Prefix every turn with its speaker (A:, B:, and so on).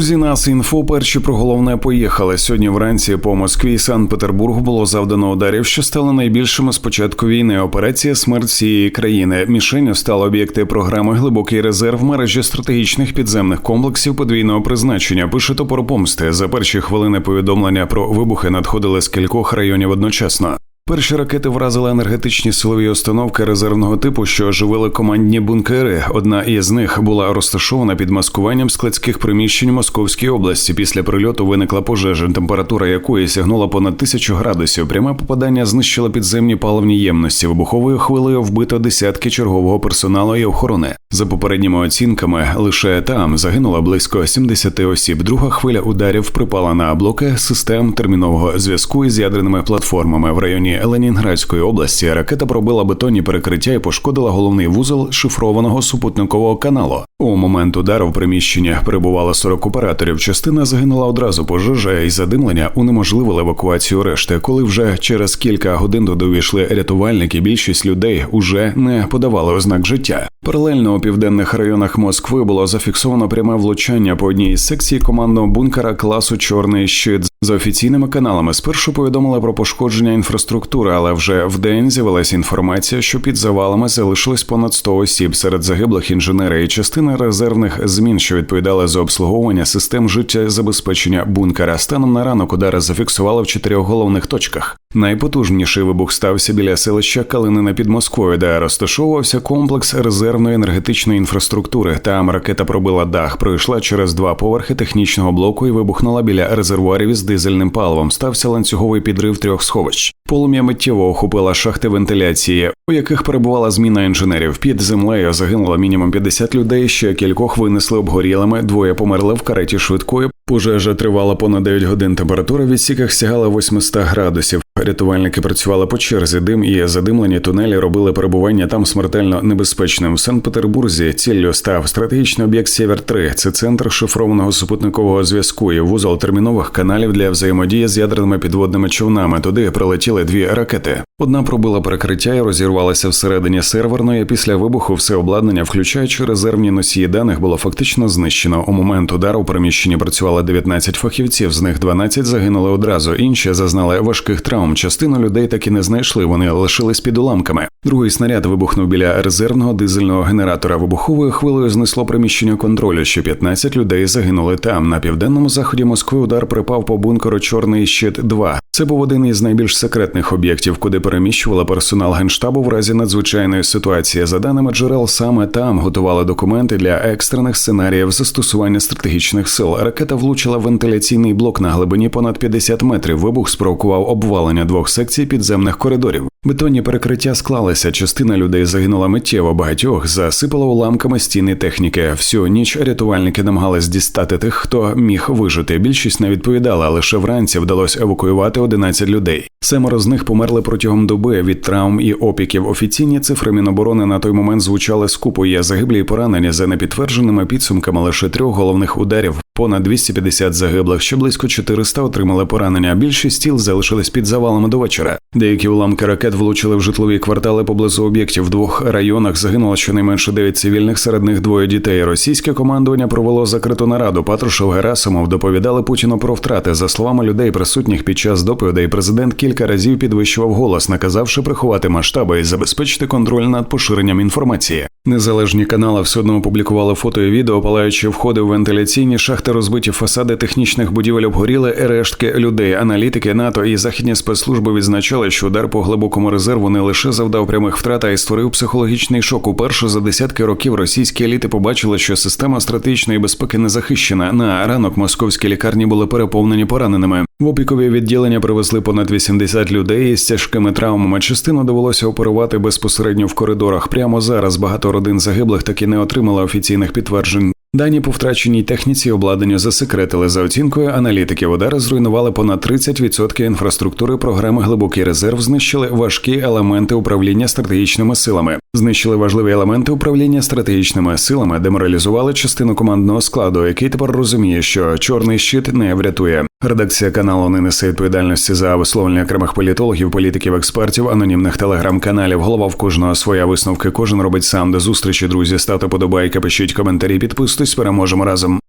A: Друзі, нас інфо перші про головне поїхали. Сьогодні вранці по Москві і Санкт-Петербургу було завдано ударів, що стали найбільшими з початку війни. Операція смерть всієї країни. Мішенню стали об'єкти програми Глибокий резерв мережі стратегічних підземних комплексів подвійного призначення. Пише топор помсти. За перші хвилини повідомлення про вибухи надходили з кількох районів одночасно. Перші ракети вразили енергетичні силові установки резервного типу, що оживили командні бункери. Одна із них була розташована під маскуванням складських приміщень Московської області. Після прильоту виникла пожежа, температура якої сягнула понад тисячу градусів. Пряме попадання знищило підземні паливні ємності. Вибуховою хвилею вбито десятки чергового персоналу і охорони. За попередніми оцінками, лише там загинуло близько 70 осіб. Друга хвиля ударів припала на блоки систем термінового зв'язку із ядерними платформами в районі. Ленінградської області ракета пробила бетонні перекриття і пошкодила головний вузол шифрованого супутникового каналу. У момент удару в приміщенні перебувало 40 операторів. Частина загинула одразу пожежа і задимлення унеможливили евакуацію решти. Коли вже через кілька годин туди увійшли рятувальники, більшість людей уже не подавали ознак життя. Паралельно у південних районах Москви було зафіксовано пряме влучання по одній із секцій командного бункера класу Чорний щит. За офіційними каналами спершу повідомили про пошкодження інфраструктури, але вже в день з'явилася інформація, що під завалами залишилось понад 100 осіб серед загиблих інженери і частина резервних змін, що відповідали за обслуговування систем життєзабезпечення бункера. Станом на ранок удари зафіксували в чотирьох головних точках. Найпотужніший вибух стався біля селища Калинина під Москвою, де розташовувався комплекс резервної енергетичної інфраструктури. Там ракета пробила дах, пройшла через два поверхи технічного блоку і вибухнула біля резервуарів із дизельним паливом. Стався ланцюговий підрив трьох сховищ. Полум'я миттєво охопила шахти вентиляції, у яких перебувала зміна інженерів. Під землею загинуло мінімум 50 людей. Ще кількох винесли обгорілими. Двоє померли в кареті швидкої. Пожежа тривала понад 9 годин. Температура в відсіках сягала 800 градусів. Рятувальники працювали по черзі. Дим і задимлені тунелі робили перебування там смертельно небезпечним. В Санкт-Петербурзі ціллю став стратегічний об'єкт Сєвер 3 Це центр шифрованого супутникового зв'язку і вузол термінових каналів для взаємодії з ядерними підводними човнами. Туди прилетіли дві ракети. Одна пробила перекриття і розірвалася всередині серверної. Після вибуху все обладнання, включаючи резервні носії даних, було фактично знищено. У момент удару у приміщенні працювало 19 фахівців. З них 12 загинули одразу. Інші зазнали важких травм. Частину людей так і не знайшли. Вони лишились під уламками. Другий снаряд вибухнув біля резервного дизельного генератора. Вибуховою хвилею знесло приміщення контролю. Ще 15 людей загинули там. На південному заході Москви удар припав по бункеру Чорний щит 2 Це був один із найбільш секретних об'єктів, куди переміщувала персонал генштабу в разі надзвичайної ситуації. За даними джерел, саме там готували документи для екстрених сценаріїв застосування стратегічних сил. Ракета влучила в вентиляційний блок на глибині понад 50 метрів. Вибух спровокував обвалення двох секцій підземних коридорів. Бетонні перекриття склалися. Частина людей загинула миттєво. Багатьох засипало уламками стіни техніки. Всю ніч рятувальники намагались дістати тих, хто міг вижити. Більшість не відповідала. Лише вранці вдалося евакуювати 11 людей. Семеро з них померли протягом доби від травм і опіків. Офіційні цифри Міноборони на той момент звучали скупо. Є загиблі і поранені за непідтвердженими підсумками лише трьох головних ударів. Понад 250 загиблих, ще близько 400 отримали поранення. Більшість тіл залишились під завалами до вечора. Деякі уламки ракет влучили в житлові квартали поблизу об'єктів. В двох районах загинуло щонайменше 9 цивільних, серед них двоє дітей. Російське командування провело закриту нараду. Патрушев Герасимов доповідали Путіну про втрати. За словами людей, присутніх під час доповідей, президент кілька разів підвищував голос, наказавши приховати масштаби і забезпечити контроль над поширенням інформації. Незалежні канали все одно опублікували фото і відео, палаючи входи в вентиляційні шахти, розбиті фасади технічних будівель обгоріли, рештки людей. Аналітики НАТО і західні спецслужби відзначали, що удар по глибокому резерву не лише завдав прямих втрат, а й створив психологічний шок. Уперше за десятки років російські еліти побачили, що система стратегічної безпеки не захищена. На ранок московські лікарні були переповнені пораненими. В опікові відділення привезли понад 80 людей із тяжкими травмами. Частину довелося оперувати безпосередньо в коридорах. Прямо зараз багато родин загиблих таки не отримали офіційних підтверджень. Дані по втраченій техніці обладнання засекретили за оцінкою аналітиків. Удари зруйнували понад 30% інфраструктури програми Глибокий резерв знищили важкі елементи управління стратегічними силами, знищили важливі елементи управління стратегічними силами, деморалізували частину командного складу, який тепер розуміє, що чорний щит не врятує. Редакція каналу не несе відповідальності за висловлення окремих політологів, політиків, експертів, анонімних телеграм-каналів. Голова в кожного своя висновки. Кожен робить сам до зустрічі. Друзі, ставте подобайки, пишіть коментарі, підписуйтесь. Переможемо разом.